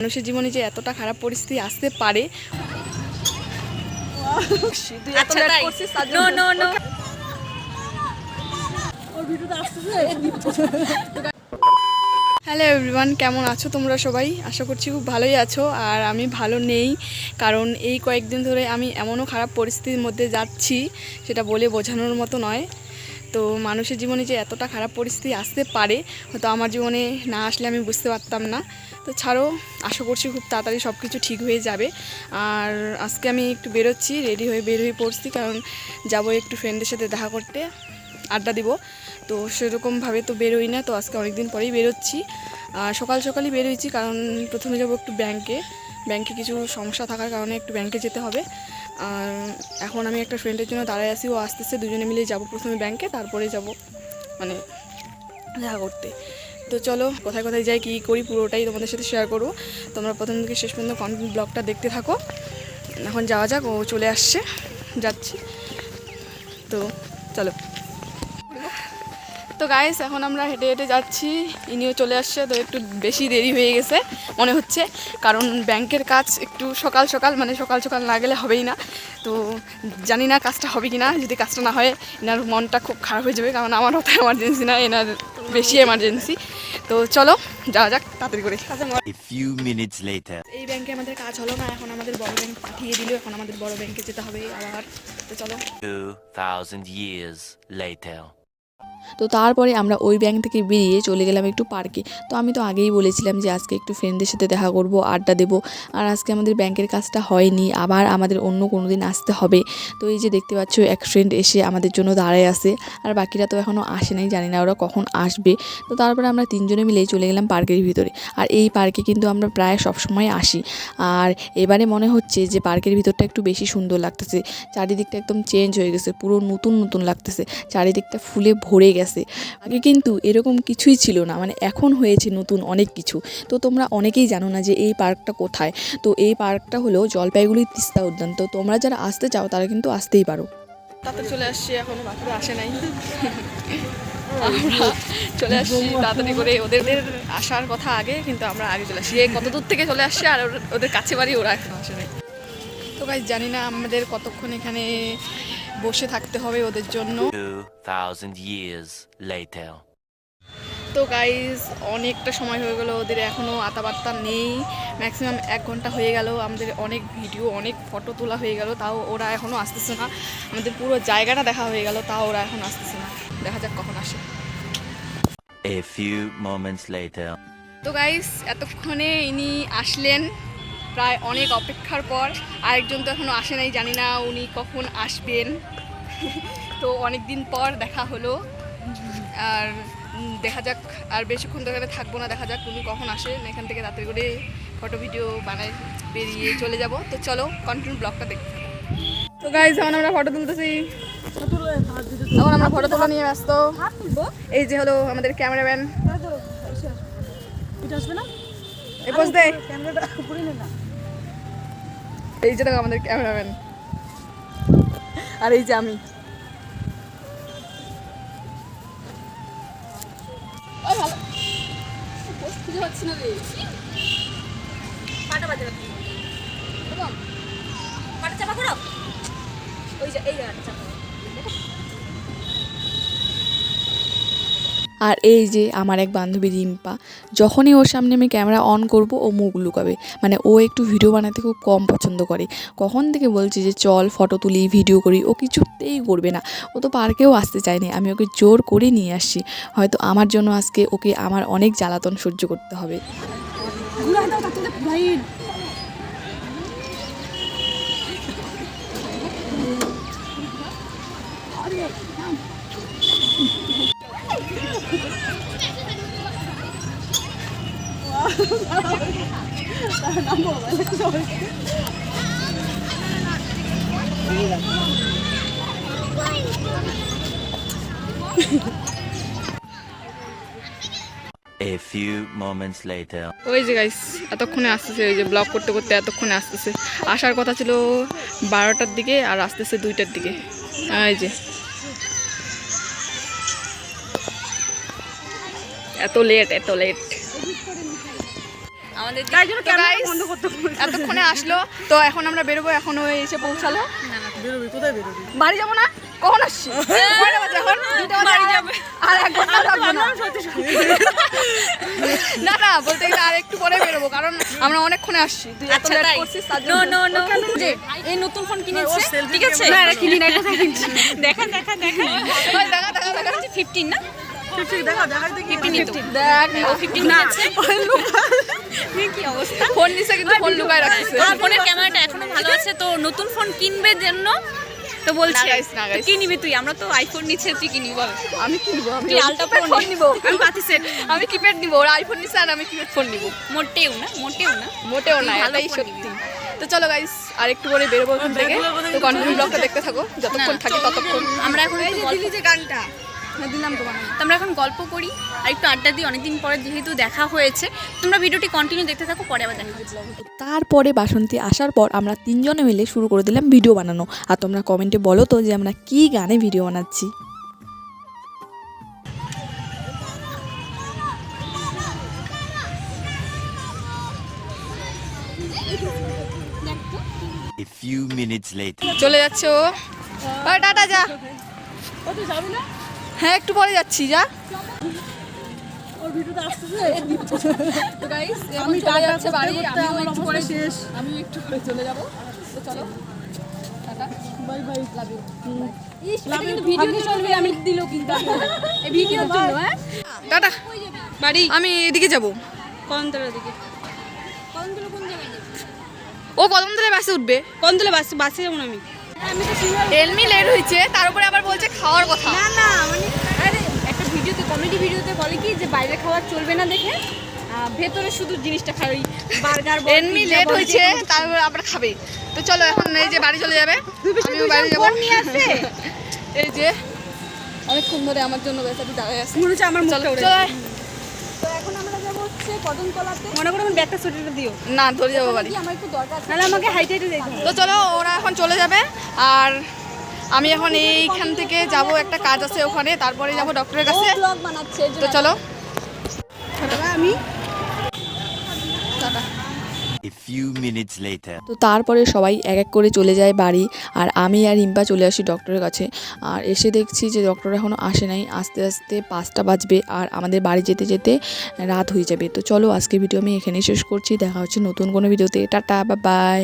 মানুষের জীবনে যে এতটা খারাপ পরিস্থিতি আসতে পারে। আচ্ছা হ্যালো এভরিওয়ান কেমন আছো তোমরা সবাই? আশা করছি খুব ভালোই আছো আর আমি ভালো নেই কারণ এই কয়েকদিন ধরে আমি এমনও খারাপ পরিস্থিতির মধ্যে যাচ্ছি সেটা বলে বোঝানোর মতো নয়। তো মানুষের জীবনে যে এতটা খারাপ পরিস্থিতি আসতে পারে হয়তো আমার জীবনে না আসলে আমি বুঝতে পারতাম না। তো ছাড়ো, আশা করছি খুব তাড়াতাড়ি সব কিছু ঠিক হয়ে যাবে। আর আজকে আমি একটু বেরোচ্ছি রেডি হয়ে বের হয়ে পড়ছি, কারণ যাব একটু ফ্রেন্ডের সাথে দেখা করতে, আড্ডা দিব। তো সেরকমভাবে তো বেরোই না, তো আজকে অনেক দিন পরেই বেরোচ্ছি। আর সকাল সকালই বেরোইছি, কারণ প্রথমে যাব একটু ব্যাংকে ব্যাংকে কিছু সমস্যা থাকার কারণে একটু ব্যাংকে যেতে হবে। আর এখন আমি একটা ফ্রেন্ডের জন্য দাঁড়ায় আছি, ও আসতেছে, দুজনে মিলে যাব প্রথমে ব্যাংকে তারপরে যাব মানে দেখা করতে। তো চলো কোথায় কোথায় যাই, কী করি পুরোটাই তোমাদের সাথে শেয়ার করব। তোমরা প্রথম থেকে শেষ পর্যন্ত কন্টেন্ট ব্লগটা দেখতে থাকো। এখন যাওয়া যাক, ও চলে আসছে, যাচ্ছি। তো চলো। তো গাইস এখন আমরা হেঁটে হেঁটে যাচ্ছি। ইনিও চলে আসছে তো একটু বেশি দেরি হয়ে গেছে মনে হচ্ছে। কারণ ব্যাংকের কাজ একটু সকাল সকাল মানে সকাল সকাল না গেলে হবেই না। তো জানি না কাজটা হবে কি না যদি কাজটা না হয় এনার মনটা খুব খারাপ হয়ে যাবে। কারণ আমার অত এমার্জেন্সি না এনার বেশি এমার্জেন্সি তো চলো যাওয়া যাক তাড়াতাড়ি করে. এই ব্যাংকে আমাদের কাজ হলো না এখন আমাদের বড় ব্যাংক পাঠিয়ে দিল এখন আমাদের বড় ব্যাংকে যেতে হবে আবার। তো চলো। 2,000 years later. তো তারপরে আমরা ওই ব্যাংক থেকে বেরিয়ে চলে গেলাম একটু পার্কে তো আমি তো আগেই বলেছিলাম যে আজকে একটু ফ্রেন্ডদের সাথে দেখা করব, আড্ডা দেবো। আর আজকে আমাদের ব্যাংকের কাজটা হয়নি, আবার আমাদের অন্য কোনো দিন আসতে হবে। তো এই যে দেখতে পাচ্ছ, এক ফ্রেন্ড এসে আমাদের জন্য দাঁড়ায় আছে। আর বাকিরা তো এখনও আসে নাই, জানি না ওরা কখন আসবে। তো তারপরে আমরা তিনজনে মিলেই চলে গেলাম পার্কের ভিতরে। আর এই পার্কে কিন্তু আমরা প্রায় সবসময় আসি। আর এবারে মনে হচ্ছে যে পার্কের ভিতরটা একটু বেশি সুন্দর লাগতেছে। চারিদিকটা একদম চেঞ্জ হয়ে গেছে, পুরো নতুন নতুন লাগতেছে। চারিদিকটা ফুলে ভরে গেছে। আগে কিন্তু এরকম কিছুই ছিল না। মানে এখন হয়েছে নতুন অনেক কিছু। তো তোমরা অনেকেই জানো না যে এই পার্কটা কোথায়। তো এই পার্কটা হলো জলপাইগুড়ি তিস্তা উদ্যান। তো তোমরা যারা আসতে চাও তারা কিন্তু আসতেই পারো। তাড়াতাড়ি চলে আসছি এখনও বাকিরা আসে নাই। আমরা চলে আসছি তাড়াতাড়ি করে ওদের আসার কথা আগে কিন্তু আমরা আগে চলে আসছি। এই কত দূর থেকে চলে আসছি আর ওর- ওদের কাছে বাড়ি ওরা এখনও আসে নাই। তো গাইজ জানি না আমাদের কতক্ষণ এখানে বসে থাকতে হবে ওদের জন্য। 2,000 years later. তো গাইজ অনেকটা সময় হয়ে গেল ওদের এখনও আতাবার্তা নেই। ম্যাক্সিমাম এক ঘণ্টা হয়ে গেল আমাদের অনেক ভিডিও অনেক ফটো তোলা হয়ে গেল তাও ওরা এখনও আসতেছে না। আমাদের পুরো জায়গাটা দেখা হয়ে গেল তাও ওরা এখন আসতেছে না। দেখা যাক কখন আসে। A few moments later. তো গাইস এতক্ষণে ইনি আসলেন। প্রায় অনেক অপেক্ষার পর আরেকজন তো এখনও আসে নাই জানি না উনি কখন আসবেন। তো অনেক দিন পর দেখা হলো। আর দেখা যাক আর বেশিক্ষণ তো এখানে থাকব না দেখা যাক উনি কখন আসেন। এখান থেকে রাত্রে করে ফটো ভিডিও বানাই বেরিয়ে চলে যাব। তো চলো কন্টিনিউ ব্লগটা দেখতে তো গাইজ এখন আমরা ফটো তুলতেছি। এখন আমরা ফটো তোলা নিয়ে ব্যস্ত। এই যে হলো আমাদের ক্যামেরাম্যান এই পোজ দে। এই যে আমাদের ক্যামেরাম্যান। আর এই যে আমি। ওই যে এই জায়গাটা আর এই যে আমার এক বান্ধবী রিম্পা, যখনই ওর সামনে আমি ক্যামেরা অন করব, ও মুখ লুকাবে। মানে ও একটু ভিডিও বানাতে খুব কম পছন্দ করে। কখন থেকে বলছি যে, চল ফটো তুলি, ভিডিও করি। ও কিছুতেই করবে না। ও তো পার্কেও আসতে চায়নি। আমি ওকে জোর করে নিয়ে আসছি। হয়তো আমার জন্য আজকে ওকে আমার অনেক জ্বালাতন সহ্য করতে হবে। A few moments later. ওই যে গাইস এতক্ষণে আসতেছে, ওই যে ব্লগ করতে করতে এতক্ষণে আসতেছে। আসার কথা ছিল বারোটার দিকে আর আসতেছে দুইটার দিকে। এই যে। এত লেট এত লেট আমাদের তাই জন্য ক্যামেরা বন্ধ করতে এতক্ষণে আসলো তো এখন আমরা বেরোবো এখন ও এসে পৌঁছালো। বেরোবি কোথায় বেরোবি? বাড়ি যাব না? কখন আসছি? এখন বাড়ি যাবে। আর এক ঘণ্টা লাগবে না। না না বলতে গেলে আর একটু পরে বেরোবো কারণ আমরা অনেকক্ষণে আসছি। তুই এত আচ্ছা করছিস নো নো নো যে এই নতুন ফোন কিনেছে। ঠিক আছে? না কিনি না এটা কিনছি? দেখা দেখা দেখা। দেখা দেখা দেখা। 15 না? ঠিক ঠিক দেখা দেখাই দেখি। ফিফটিনই তো দেখ ও 15 কিনেছে কি অবস্থা। ফোন নিছে কিন্তু ফোন লুকায় রাখছে। ফোনের ক্যামেরাটা এখনও ভালো আছে তো নতুন ফোন কিনবে জন্য তো বলছে। কি নিবি তুই? আমরা তো আইফোন নিচ্ছে তুই কি নিবি বল আমি কিনবো আমি আলটা ফোন নিবো। আমি পাতি সেট আমি কিপ্যাড নিবো ওরা আইফোন নিছে আর আমি কিপ্যাড ফোন নিবো। মোটেও না মোটেও না। মোটেও না এটাই সত্যি। তো চলো গাইস আর একটু পরে বেরোবো ওখান থেকে। তো কন্টিনিউ ব্লগটা দেখতে থাকো যতক্ষণ থাকি ততক্ষণ। আমরা এখন যে গানটা। দিলাম তোমার তো আমরা এখন গল্প করি আর একটু আড্ডা দিই অনেকদিন পরে যেহেতু দেখা হয়েছে। তোমরা ভিডিওটি কন্টিনিউ দেখতে থাকো পরে আবার দেখা তারপরে বাসন্তী আসার পর আমরা তিনজনে মিলে শুরু করে দিলাম ভিডিও বানানো। আর তোমরা কমেন্টে বলো তো যে আমরা কী গানে ভিডিও বানাচ্ছি। A few minutes later. চলে যাচ্ছে ও। টাটা যা। হ্যাঁ একটু পরে যাচ্ছি যা। এখন চলে যাচ্ছে বাড়ি আমিও একটু পরে শেষ। আমিও একটু পরে চলে যাব। তো চলো bye bye. Love you video চলবে আমি দিলো কিন্তু এই ভিডিওর জন্য হ্যাঁ? টাটা। বাড়ি। আমি এদিকে যাব। কদমতলার দিকে। ও বাসে উঠবে। কদমতলা বাসে বাসে যাব না আমি। এলমি লেট হয়েছে তার উপরে আবার বলছে খাওয়ার কথা। না না মানে আরে একটা ভিডিওতে কমেডি বলে কি যে বাইরে খাবার চলবে না দেখে ভেতরে শুধু জিনিসটা খাই ওই বার্গার এমনি লেট হয়েছে তারপর আবার খাবে। তো চলো এখন এই যে বাড়ি চলে যাবে। বাড়ি যাব। এই যে অনেকক্ষণ ধরে আমার জন্য বেচারি দাঁড়ায় আছে। মনে হচ্ছে আমার মুখটা উড়ে তো এখন আমরা যাব হচ্ছে কদমতলাতে। মনে করো ব্যাগটা দিও। না ধরে যাব বাড়ি। আমার একটু দরকার নাহলে আমাকে হাইটে হাইটে যেতে তো চলো ওরা এখন চলে যাবে। আর আমি এখন এইখান থেকে যাব একটা কাজ আছে ওখানে তারপরে যাব ডক্টরের কাছে। তো চলো। আমি? তো তারপরে সবাই এক এক করে চলে যায় বাড়ি আর আমি আর রিম্পা চলে আসি ডক্টরের কাছে। আর এসে দেখছি যে ডক্টর এখনও আসে নাই আস্তে আস্তে পাঁচটা বাজবে আর আমাদের বাড়ি যেতে যেতে রাত হয়ে যাবে। তো চলো আজকে ভিডিও আমি এখানেই শেষ করছি দেখা হচ্ছে নতুন কোনো ভিডিওতে। টাটা বা বাই